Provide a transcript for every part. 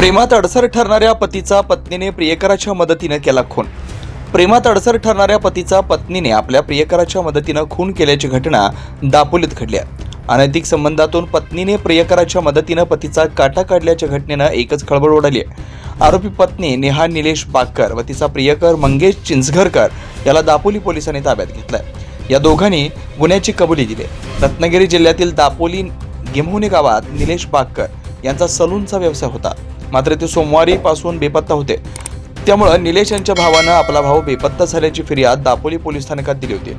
प्रेमात अडसर ठरणाऱ्या पतीचा पत्नीने प्रियकराच्या मदतीनं केला खून. प्रेमात अडसर ठरणाऱ्या पतीचा पत्नीने आपल्या प्रियकराच्या मदतीनं खून केल्याची घटना दापोलीत घडली आहे. अनैतिक संबंधातून पत्नीने प्रियकराच्या मदतीनं पतीचा काटा काढल्याच्या घटनेनं एकच खळबळ उडाली आहे. आरोपी पत्नी नेहा निलेश पाकर व तिचा प्रियकर मंगेश चिंचघरकर याला दापोली पोलिसांनी ताब्यात घेतलंय. या दोघांनी गुन्ह्याची कबुली दिली रत्नागिरी जिल्ह्यातील दापोली गिम्हुनी गावात निलेश पाकर यांचा सलूनचा व्यवसाय होता. मात्र ते सोमवारीपासून बेपत्ता होते. त्यामुळं निलेश यांच्या भावानं आपला भाऊ बेपत्ता झाल्याची फिर्याद दापोली पोलीस स्थानकात दिली होती.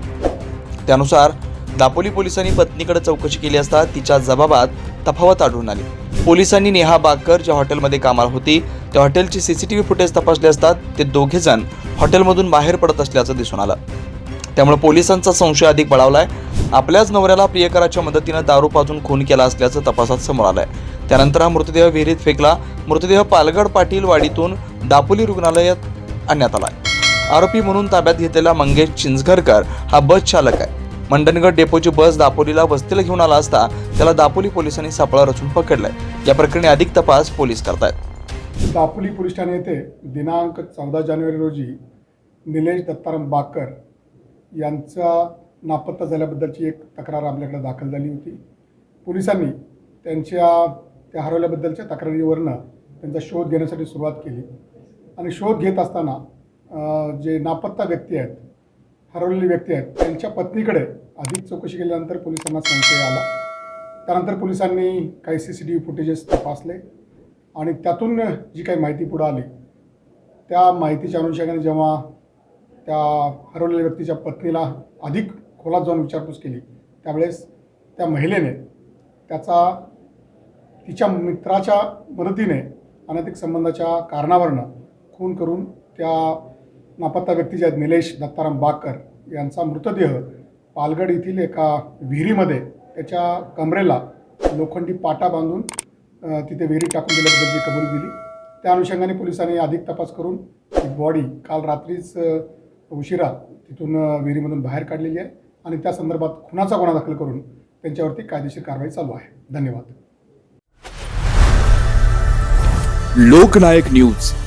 त्यानुसार दापोली पोलिसांनी पत्नीकडे चौकशी केली असता तिच्या जबाबात तफावत आढळून आली. पोलिसांनी नेहा बाकर ज्या हॉटेलमध्ये कामाला होती त्या हॉटेलची सीसीटीव्ही फुटेज तपासले असता ते दोघेजण हॉटेलमधून बाहेर पडत असल्याचं दिसून आलं. त्यामुळे पोलिसांचा संशय अधिक बळावलाय. आपल्याच नवऱ्याला प्रियकराच्या मदतीनं दारू पाजून खून केला असल्याचं तपासात समोर आलंय. त्यानंतर हा मृतदेह विहिरीत फेकला. मृतदेह पालगड पाटील वाडीतून दापोली रुग्णालयात आणण्यात आला आरोपी म्हणून ताब्यात घेतलेला मंगेश चिंचघरकर हा बस चालक आहे. मंडणगड डेपोची बस दापोलीला वस्तीला घेऊन आला असता त्याला दापोली पोलिसांनी सापळा रचून पकडलाय. या प्रकरणी अधिक तपास पोलीस करतायत. दापोली पोलीस ठाणे येथे दिनांक चौदा जानेवारी रोजी निलेश दत्ताराम बाकर यांचा नापत्ता झाल्याबद्दलची एक तक्रार आपल्याकडे दाखल झाली होती. पोलिसांनी त्यांच्या त्या हरवल्याबद्दलच्या तक्रारीवरनं त्यांचा शोध घेण्यासाठी सुरुवात केली. आणि शोध घेत असताना जे नापत्ता व्यक्ती आहेत हरवलेली व्यक्ती आहेत त्यांच्या पत्नीकडे अधिक चौकशी केल्यानंतर पोलिसांना संशय आला. त्यानंतर पोलिसांनी काही C C T V footages तपासले आणि त्यातून जी काही माहिती पुढं आली त्या माहितीच्या अनुषंगाने जेव्हा त्या हरवलेल्या व्यक्तीच्या पत्नीला अधिक खोलात जाऊन विचारपूस केली त्यावेळेस त्या महिलेने त्याचा तिच्या मित्राच्या मदतीने अनैतिक संबंधाच्या कारणावरनं खून करून त्या नापत्ता व्यक्ती जे आहेत निलेश दत्ताराम बाकर यांचा मृतदेह पालगड येथील एका विहिरीमध्ये त्याच्या कमरेला लोखंडी पाटा बांधून तिथे विहिरी टाकून दिल्याबद्दलची कबुली दिली. त्या अनुषंगाने पोलिसांनी अधिक तपास करून ती बॉडी काल रात्रीच उशिरा तिथून विहिरीमधून बाहेर काढलेली आहे आणि त्या संदर्भात खुनाचा गुन्हा दाखल करून त्यांच्यावरती कायदेशीर कारवाई चालू आहे. धन्यवाद. लोकनायक न्यूज.